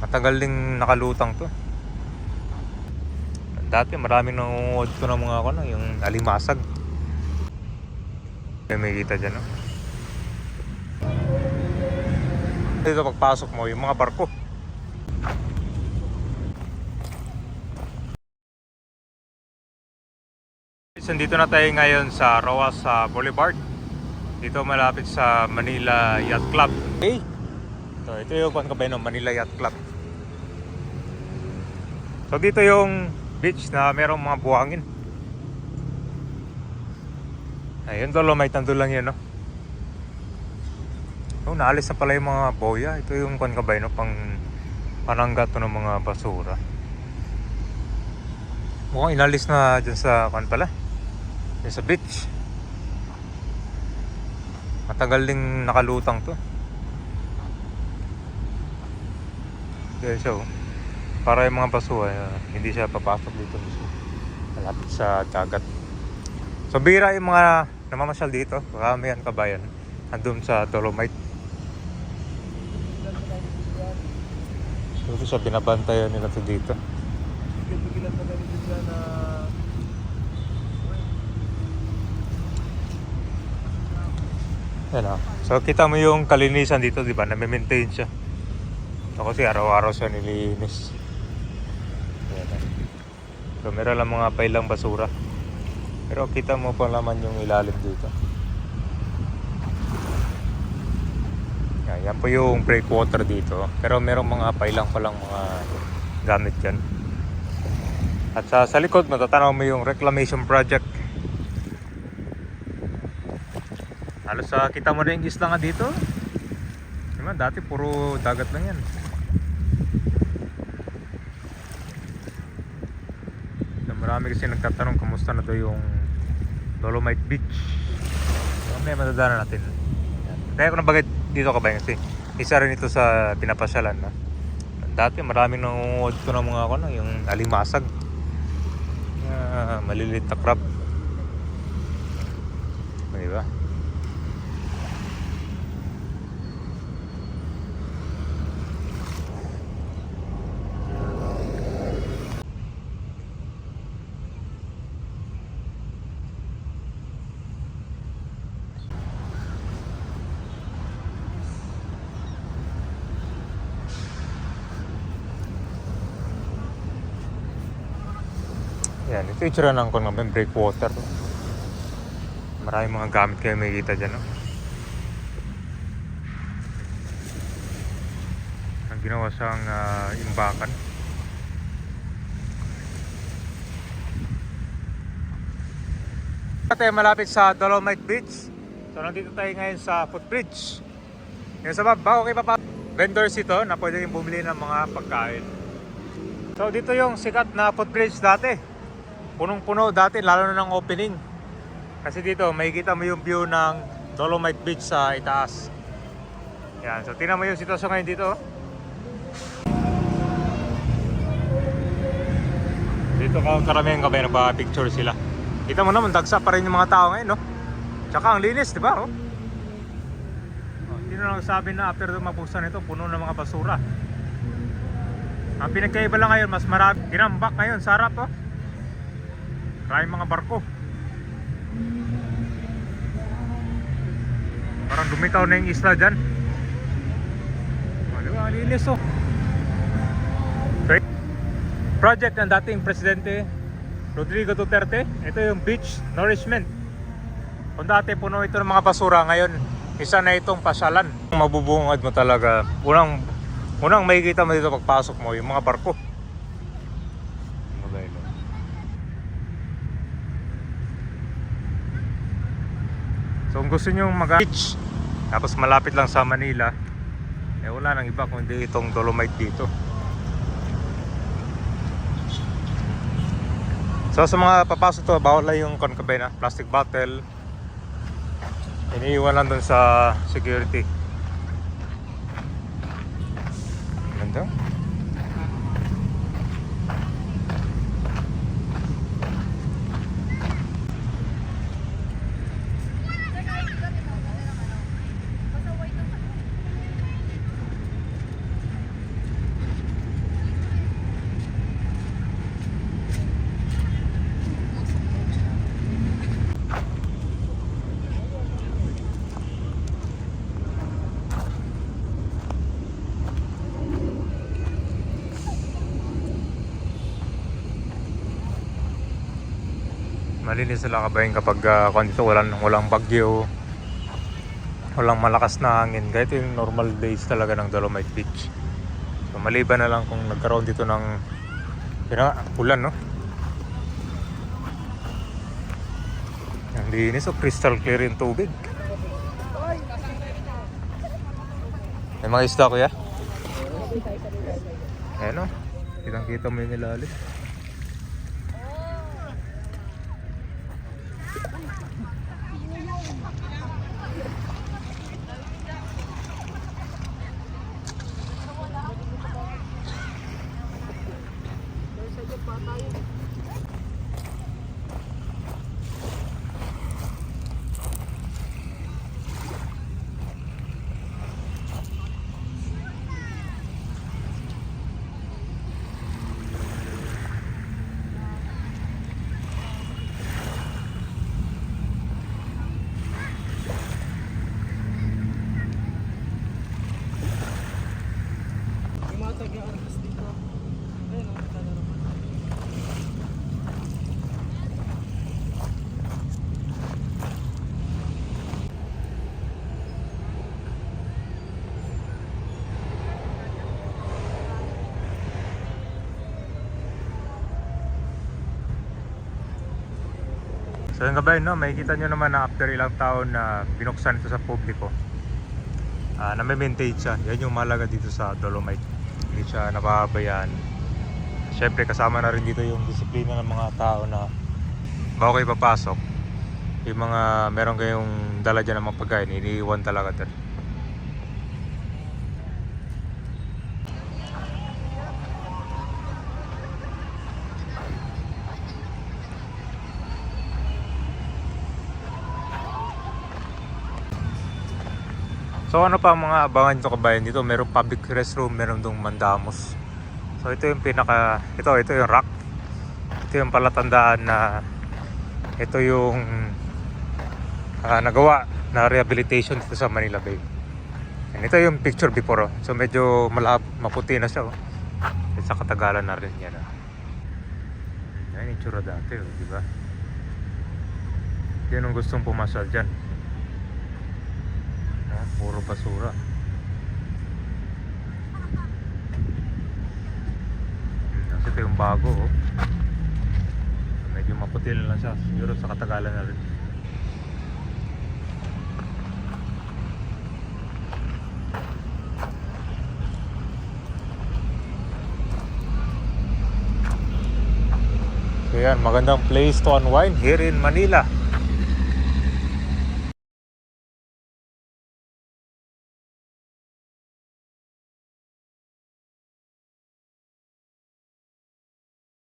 Matagal ding nakalutang to. Dati maraming nangunguod ko ng mga ako na, yung alimasag. May may kita dyan, no? Dito pagpasok mo, yung mga barko. Nandito na tayo ngayon sa Roas sa Boulevard. Dito malapit sa Manila Yacht Club. Okay. So, ito yung ba ng Manila Yacht Club. So, dito yung beach na merong mga buhangin. Ayun, Dolomite nandun lang yun, no? Oh, naalis na pala yung mga boya. Ito yung kung ba no? pang pananggat to ng mga basura. Mukhang inalis na dyan sa kan pala. Dyan sa beach. Matagal ding nakalutang to. Siya oh. Para yung mga basura, uh, hindi siya papasok dito mismo. Malapit sa dagat. So bira yung mga namamasyal dito. Karamihan kabayan. Andun sa Dolomite. Ito siya binabantayan nila to dito. Yan ah. So kita mo yung kalinisan dito, di ba? Na-maintain siya. Ito kasi araw-araw siya nilinis. Ah. So meron lang mga pailang basura. Pero kita mo pa naman yung ilalim dito. Yan, po yung breakwater dito. Pero merong mga pailang palang mga gamit yan. At sa, sa likod, matatanaw mo yung reclamation project. Halos sa kita mo na yung isla nga dito. Diba, dati puro dagat lang yan. So, marami kasi nagtatanong kumusta na daw yung Dolomite Beach. So, may matadaanan natin. Yan. Kaya ko na bagay dito ka ba kasi isa rin ito sa pinapasyalan na. Dati maraming nangunguod ko ng mga na, yung alimasag. Ah, maliliit na crab. Di Yan, ito yung tsura ng kung namin breakwater. Maraming mga gamit kayo may kita dyan, no? Ang ginawa siyang ah, imbakan. Tayo malapit sa Dolomite Beach. So nandito tayo ngayon sa footbridge. Yung sa baba, bago kayo papa vendors ito na pwede bumili ng mga pagkain. So dito yung sikat na footbridge dati punong-puno dati lalo na ng opening. Kasi dito makikita mo yung view ng Dolomite Beach sa itaas. Yan so tingnan mo yung sitwasyon ngayon dito. Dito ka karamihan kabay nagpa-picture sila? Kita mo naman dagsa pa rin yung mga tao ngayon no? Tsaka ang linis di ba oh? Oh, hindi na lang sabi na after mapusan ito puno ng mga basura? Ang pinagkaiba lang ngayon mas marami ginambak ngayon sa harap oh Maraming mga barko. Parang lumitaw na yung isla dyan. Ang linis oh. Project ng dating presidente Rodrigo Duterte. Ito yung beach nourishment. Kung dati puno ito ng mga basura, ngayon isa na itong pasyalan. Mabubungad mo talaga. Unang, unang makikita mo dito pagpasok mo, yung mga barko. Mabay, no? So kung gusto nyo mag beach tapos malapit lang sa Manila eh wala nang iba kundi itong Dolomite dito. So sa mga papasok to bawal lang yung konkabay na plastic bottle. Iniiwan lang dun sa security. Malinis sila kabayan kapag uh, dito walang, walang bagyo, walang malakas na hangin. Kahit yung normal days talaga ng Dolomite Beach. So maliban na lang kung nagkaroon dito ng pina, ulan, no? Ang linis, oh, crystal clear yung tubig. May mga isda kuya? Ayan o. Kitang kita mo yung ilalim. Taga-armas dito. Ayun, ang kala naman. So yung gabay, no, makikita nyo naman na after ilang taon na binuksan ito sa publiko, ah na may maintain siya. Yan yung malaga dito sa Dolomite. Hindi siya napapabayaan. Siyempre kasama na rin dito yung disiplina ng mga tao na bago kayo papasok, yung mga meron kayong dala dyan ng mga pagkain, iniiwan talaga dyan. So ano pa mga abangan nito kabayan dito? Merong public restroom, meron dong mandamos. So ito yung pinaka, ito, ito yung rock. Ito yung palatandaan na ito yung ah, nagawa na rehabilitation dito sa Manila Bay. And ito yung picture before. Oh. So medyo malab, maputi na siya. Oh. Sa katagalan na rin yan. Oh. Yan yung itsura dati, oh, di ba? Yan ang gustong pumasal dyan. Ah, puro basura. Kasi ito yung bago oh. Medyo maputi na siya. Siguro sa katagalan na rin. So yan, magandang place to unwind here in Manila.